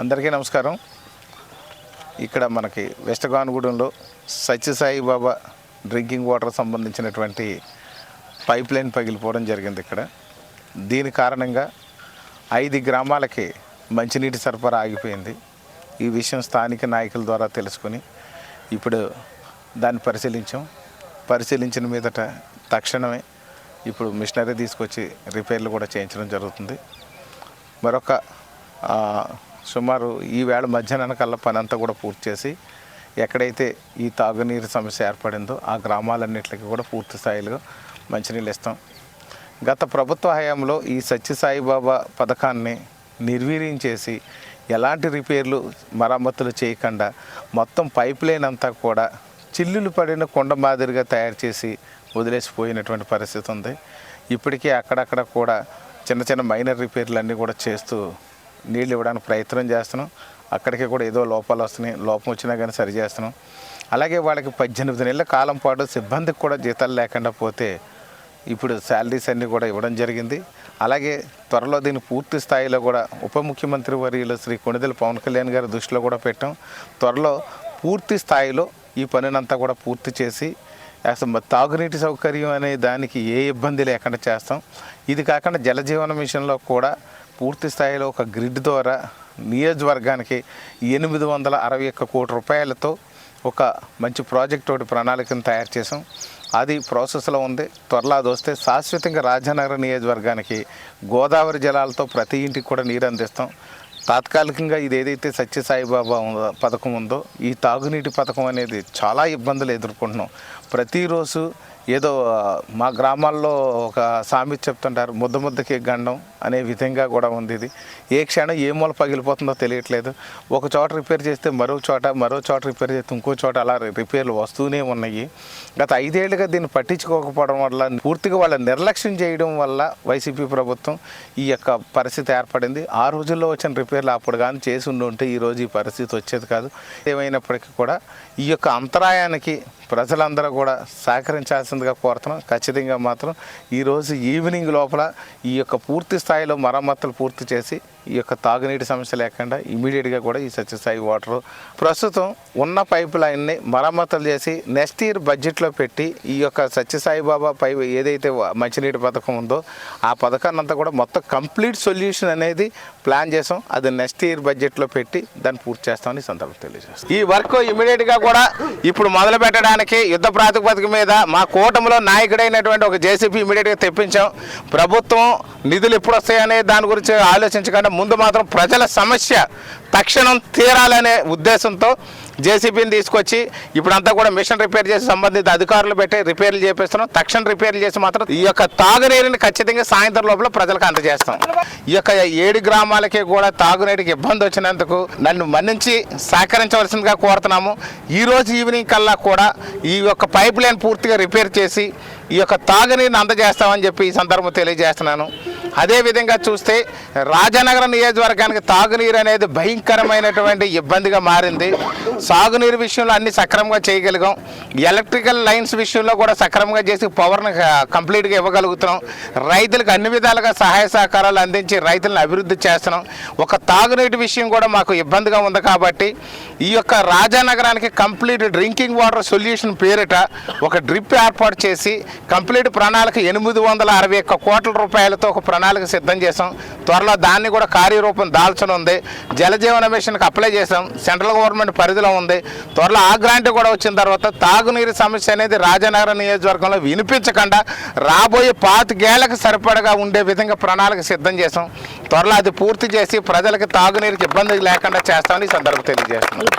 అందరికీ నమస్కారం. ఇక్కడ మనకి వెస్ట్ గానుగూడెంలో సత్యసాయి బాబా డ్రింకింగ్ వాటర్ సంబంధించినటువంటి పైప్ లైన్ పగిలిపోవడం జరిగింది ఇక్కడ. దీని కారణంగా ఐదు గ్రామాలకి మంచినీటి సరఫరా ఆగిపోయింది. ఈ విషయం స్థానిక నాయకుల ద్వారా తెలుసుకొని ఇప్పుడు దాన్ని పరిశీలించాం. పరిశీలించిన మీదట తక్షణమే ఇప్పుడు మిషనరీ తీసుకొచ్చి రిపేర్లు కూడా చేయించడం జరుగుతుంది. మరొక సుమారు ఈ వేళ మధ్యాహ్నం కల్లా పని అంతా కూడా పూర్తి చేసి ఎక్కడైతే ఈ తాగునీరు సమస్య ఏర్పడిందో ఆ గ్రామాలన్నింటికి కూడా పూర్తి స్థాయిలో మంచినీళ్ళు ఇస్తాం. గత ప్రభుత్వ హయాంలో ఈ సత్యసాయిబాబా పథకాన్ని నిర్వీర్యం చేసి ఎలాంటి రిపేర్లు మరమ్మతులు చేయకుండా మొత్తం పైప్ లైన్ అంతా కూడా చిల్లులు పడిన కొండ మాదిరిగా తయారు చేసి వదిలేసిపోయినటువంటి పరిస్థితి ఉంది. ఇప్పటికీ అక్కడక్కడ కూడా చిన్న చిన్న మైనర్ రిపేర్లు అన్నీ కూడా చేస్తూ నీళ్ళు ఇవ్వడానికి ప్రయత్నం చేస్తున్నాం. అక్కడికి కూడా ఏదో లోపాలు వస్తున్నాయి. లోపం వచ్చినా కానీ సరి చేస్తున్నాం. అలాగే వాళ్ళకి పద్దెనిమిది నెలల కాలం పాటు సిబ్బందికి కూడా జీతాలు లేకుండా పోతే ఇప్పుడు శాలరీస్ అన్నీ కూడా ఇవ్వడం జరిగింది. అలాగే త్వరలో దీన్ని పూర్తి స్థాయిలో కూడా ఉప ముఖ్యమంత్రి వర్యులు శ్రీ కొణిదెల పవన్ కళ్యాణ్ గారి దృష్టిలో కూడా పెట్టాం. త్వరలో పూర్తి స్థాయిలో ఈ పనినంతా కూడా పూర్తి చేసి అసలు తాగునీటి సౌకర్యం అనే దానికి ఏ ఇబ్బంది లేకుండా చేస్తాం. ఇది కాకుండా జలజీవన మిషన్లో కూడా పూర్తి స్థాయిలో ఒక గ్రిడ్ ద్వారా నియోజకవర్గానికి ఎనిమిది వందల అరవై ఒక్క కోటి రూపాయలతో ఒక మంచి ప్రాజెక్ట్ ఒకటి ప్రణాళికను తయారు చేసాం అది ప్రాసెస్లో ఉంది. త్వరలో అది వస్తే శాశ్వతంగా రాజనగరం నియోజకవర్గానికి గోదావరి జలాలతో ప్రతి ఇంటికి కూడా నీరు అందిస్తాం. తాత్కాలికంగా ఇది ఏదైతే సత్యసాయిబాబా పథకం ఉందో ఈ తాగునీటి పథకం అనేది చాలా ఇబ్బందులు ఎదుర్కొంటున్నాం. ప్రతిరోజు ఏదో మా గ్రామాల్లో ఒక సామెత చెప్తుంటారు ముద్ద ముద్దకి గండం అనే విధంగా కూడా ఉంది ఇది. ఏ క్షణం ఏ మూల పగిలిపోతుందో తెలియట్లేదు. ఒక చోట రిపేర్ చేస్తే మరో చోట మరో చోట రిపేర్ చేస్తే ఇంకో చోట అలా రిపేర్లు వస్తూనే ఉన్నాయి. గత ఐదేళ్ళుగా దీన్ని పట్టించుకోకపోవడం వల్ల పూర్తిగా వాళ్ళ నిర్లక్ష్యం చేయడం వల్ల వైసీపీ ప్రభుత్వం ఈ యొక్క పరిస్థితి ఏర్పడింది. ఆ రోజుల్లో వచ్చిన రిపేర్లు అప్పుడు కానీ చేసి ఉండి ఉంటే ఈరోజు ఈ పరిస్థితి వచ్చేది కాదు. ఏమైనప్పటికీ కూడా ఈ యొక్క అంతరాయానికి ప్రజలందరూ కూడా కూడా సహకరించాల్సిందిగా కోరుతున్నాం. ఖచ్చితంగా మాత్రం ఈరోజు ఈవినింగ్ లోపల ఈ యొక్క పూర్తి స్థాయిలో మరమ్మతులు పూర్తి చేసి ఈ యొక్క తాగునీటి సమస్య లేకుండా ఇమీడియట్గా కూడా ఈ సత్యసాయి వాటర్ ప్రస్తుతం ఉన్న పైప్ లైన్ని మరమ్మతులు చేసి నెక్స్ట్ ఇయర్ బడ్జెట్లో పెట్టి ఈ యొక్క సత్యసాయి బాబా పై ఏదైతే మంచినీటి పథకం ఉందో ఆ పథకాన్ని అంతా కూడా మొత్తం కంప్లీట్ సొల్యూషన్ అనేది ప్లాన్ చేసాం. అది నెక్స్ట్ ఇయర్ బడ్జెట్లో పెట్టి దాన్ని పూర్తి చేస్తామని ఈ తెలియజేస్తాం ఈ వర్క్ ఇమీడియట్గా కూడా ఇప్పుడు మొదలు పెట్టడానికి యుద్ధ ప్రాతిపదిక మీద మా కూటమిలో నాయకుడైనటువంటి ఒక జేసీపీ ఇమీడియట్గా తెప్పించాం. ప్రభుత్వం నిధులు ఎప్పుడు వస్తాయనే దాని గురించి ఆలోచించకుండా ముందు మాత్రం ప్రజల సమస్య తక్షణం తీరాలనే ఉద్దేశంతో జేసీబీని తీసుకొచ్చి ఇప్పుడంతా కూడా మిషన్ రిపేర్ చేసి సంబంధిత అధికారులు పెట్టి రిపేర్లు చేపిస్తున్నాం. తక్షణ రిపేర్లు చేసి మాత్రం ఈ యొక్క తాగునీరుని ఖచ్చితంగా సాయంత్రం లోపల ప్రజలకు అందజేస్తాం. ఈ యొక్క ఏడు గ్రామాలకి కూడా తాగునీటికి ఇబ్బంది వచ్చినందుకు నన్ను మన్నించి సహకరించవలసిందిగా కోరుతున్నాము. ఈ రోజు ఈవినింగ్ కల్లా కూడా ఈ యొక్క పైప్ లైన్ పూర్తిగా రిపేర్ చేసి ఈ యొక్క తాగునీరుని అందజేస్తామని చెప్పి ఈ సందర్భం తెలియజేస్తున్నాను. అదేవిధంగా చూస్తే రాజనగరం నియోజకవర్గానికి తాగునీరు అనేది భయంకరమైనటువంటి ఇబ్బందిగా మారింది. సాగునీరు విషయంలో అన్ని సక్రమంగా చేయగలిగాం. ఎలక్ట్రికల్ లైన్స్ విషయంలో కూడా సక్రమంగా చేసి పవర్ను కంప్లీట్గా ఇవ్వగలుగుతున్నాం. రైతులకు అన్ని విధాలుగా సహాయ సహకారాలు అందించి రైతులను అభివృద్ధి చేస్తున్నాం. ఒక తాగునీటి విషయం కూడా మాకు ఇబ్బందిగా ఉంది కాబట్టి ఈ యొక్క రాజానగరానికి కంప్లీట్ డ్రింకింగ్ వాటర్ సొల్యూషన్ పేరిట ఒక డ్రిప్ ఏర్పాటు చేసి కంప్లీట్ ప్రణాళిక ఎనిమిది వందల అరవై ఒక్క కోట్ల రూపాయలతో ఒక ప్రణాళిక ప్రణాళిక సిద్ధం చేసాం త్వరలో దాన్ని కూడా కార్యరూపం దాల్చనుంది. జలజీవన మిషన్కి అప్లై చేసాం సెంట్రల్ గవర్నమెంట్ పరిధిలో ఉంది. త్వరలో ఆ గ్రాంట్ కూడా వచ్చిన తర్వాత తాగునీరు సమస్య అనేది రాజనగరం నియోజకవర్గంలో వినిపించకుండా రాబోయే పాతికేళ్ళకు సరిపడగా ఉండే విధంగా ప్రణాళిక సిద్ధం చేసాం త్వరలో అది పూర్తి చేసి ప్రజలకు తాగునీరుకి ఇబ్బంది లేకుండా చేస్తామని ఈ సందర్భం తెలియజేస్తున్నాం.